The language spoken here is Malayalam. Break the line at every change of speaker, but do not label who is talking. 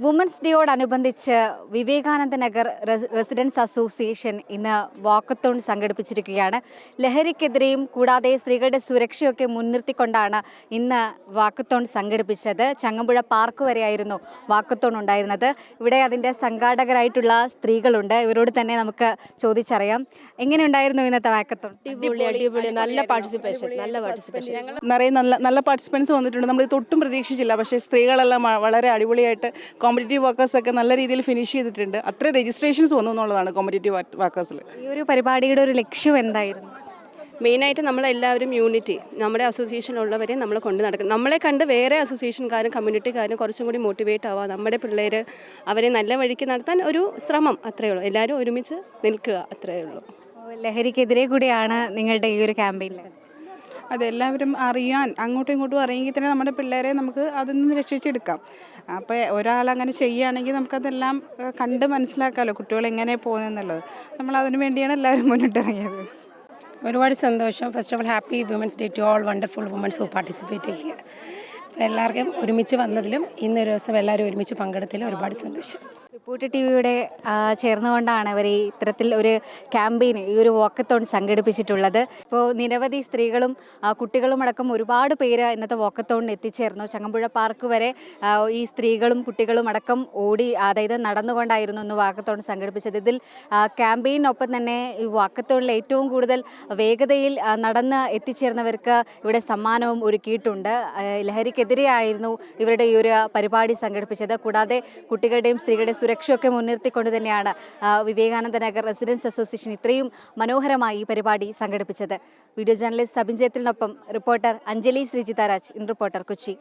Women's ഡേയോടനുബന്ധിച്ച് Vivekananda Nagar res- residents association ഇന്ന് വാക്കത്തോൺ സംഘടിപ്പിച്ചിരിക്കുകയാണ്. ലഹരിക്കെതിരെയും കൂടാതെ സ്ത്രീകളുടെ സുരക്ഷയൊക്കെ മുൻനിർത്തിക്കൊണ്ടാണ് ഇന്ന് വാക്കത്തോൺ സംഘടിപ്പിച്ചത്. ചങ്ങമ്പുഴ പാർക്ക് വരെയായിരുന്നു വാക്കത്തോൺ ഉണ്ടായിരുന്നത്. ഇവിടെ അതിന്റെ സംഘാടകരായിട്ടുള്ള സ്ത്രീകളുണ്ട്. ഇവരോട് തന്നെ നമുക്ക് ചോദിച്ചറിയാം. എങ്ങനെ ഉണ്ടായിരുന്നു ഇന്നത്തെ വാക്കത്തോൺ?
അടിപൊളി അടിപൊളി നല്ല പാർട്ടിസിപ്പേഷൻ നല്ല പാർട്ടിസിപ്പേഷൻ
നിറയെ നല്ല നല്ല പാർട്ടിസിപ്പൻസ് വന്നിട്ടുണ്ട്. നമ്മൾ ഇത് ഒട്ടും പ്രതീക്ഷിച്ചില്ല. പക്ഷേ സ്ത്രീകളെല്ലാം വളരെ അടിപൊളിയായിട്ട് കോമ്പറ്റേറ്റീവ് വർക്കേഴ്സ് ഒക്കെ നല്ല രീതിയിൽ ഫിനിഷ് ചെയ്തിട്ടുണ്ട്. അത്ര രജിസ്ട്രേഷൻസ് വന്നു എന്നുള്ളതാണ് കോമ്പറ്റേറ്റീവ് വർക്കേഴ്സിൽ
ഈ ഒരു പരിപാടിയുടെ ഒരു ലക്ഷ്യം എന്തായിരുന്നു?
മെയിനായിട്ട് നമ്മളെല്ലാവരും യൂണിറ്റി നമ്മുടെ അസോസിയേഷനിലുള്ളവരെ നമ്മൾ കൊണ്ട് നടക്കും നമ്മളെ കണ്ട് വേറെ അസോസിയേഷൻകാരും കമ്മ്യൂണിറ്റിക്കാരും കുറച്ചും കൂടി മോട്ടിവേറ്റ് ആവുക നമ്മുടെ പിള്ളേർ അവരെ നല്ല വഴിക്ക് നടത്താൻ ഒരു ശ്രമം അത്രയേ ഉള്ളൂ. എല്ലാവരും ഒരുമിച്ച് നിൽക്കുക അത്രയേ ഉള്ളൂ.
ലഹരിക്കെതിരെ കൂടിയാണ് നിങ്ങളുടെ ഈ ഒരു ക്യാമ്പയിനിൽ
അതെല്ലാവരും അറിയാൻ അങ്ങോട്ടും ഇങ്ങോട്ടും അറിയെങ്കിൽ തന്നെ നമ്മുടെ പിള്ളേരെ നമുക്ക് അതിൽ നിന്ന് രക്ഷിച്ചെടുക്കാം. അപ്പോൾ ഒരാൾ അങ്ങനെ ചെയ്യുകയാണെങ്കിൽ നമുക്കതെല്ലാം കണ്ട് മനസ്സിലാക്കാമല്ലോ കുട്ടികൾ എങ്ങനെ പോകുന്നതെന്നുള്ളത് നമ്മൾ അതിനു വേണ്ടിയാണ് എല്ലാവരും മുന്നിട്ടിറങ്ങിയത്.
ഒരുപാട് സന്തോഷം. First of all happy women's day to all wonderful womens who participate ചെയ്യുക അപ്പോൾ എല്ലാവർക്കും ഒരുമിച്ച് വന്നതിലും ഇന്നൊരു ദിവസം എല്ലാവരും ഒരുമിച്ച് പങ്കെടുത്തതിലും ഒരുപാട് സന്തോഷം.
റിപ്പോർട്ട് ടി വിയുടെ ചേർന്നുകൊണ്ടാണ് ഇവർ ഈ ഇത്തരത്തിൽ ഒരു ക്യാമ്പയിൻ ഈ ഒരു വാക്കത്തോൺ സംഘടിപ്പിച്ചിട്ടുള്ളത്. ഇപ്പോൾ നിരവധി സ്ത്രീകളും കുട്ടികളും അടക്കം ഒരുപാട് പേര് ഇന്നത്തെ വാക്കത്തോണിന് എത്തിച്ചേർന്നു. ചങ്ങമ്പുഴ പാർക്ക് വരെ ഈ സ്ത്രീകളും കുട്ടികളും അടക്കം ഓടി അതായത് നടന്നുകൊണ്ടായിരുന്നു ഇന്ന് വാക്കത്തോൺ സംഘടിപ്പിച്ചത്. ഇതിൽ ക്യാമ്പയിനൊപ്പം തന്നെ ഈ വാക്കത്തോണിൽ ഏറ്റവും കൂടുതൽ വേഗതയിൽ നടന്ന് എത്തിച്ചേർന്നവർക്ക് ഇവിടെ സമ്മാനവും ഒരുക്കിയിട്ടുണ്ട്. ലഹരിക്കെതിരെയായിരുന്നു ഇവരുടെ ഈ ഒരു പരിപാടി സംഘടിപ്പിച്ചത്. കൂടാതെ കുട്ടികളുടെയും സ്ത്രീകളുടെയും സുരക്ഷയൊക്കെ മുൻനിർത്തിക്കൊണ്ട് തന്നെയാണ് വിവേകാനന്ദ നഗർ റെസിഡൻസ് അസോസിയേഷൻ ഇത്രയും മനോഹരമായി ഈ പരിപാടി സംഘടിപ്പിച്ചത്. Video journalist Sabin ജയത്തിനൊപ്പം reporter Anjali Sreejitharaj in reporter Kochi.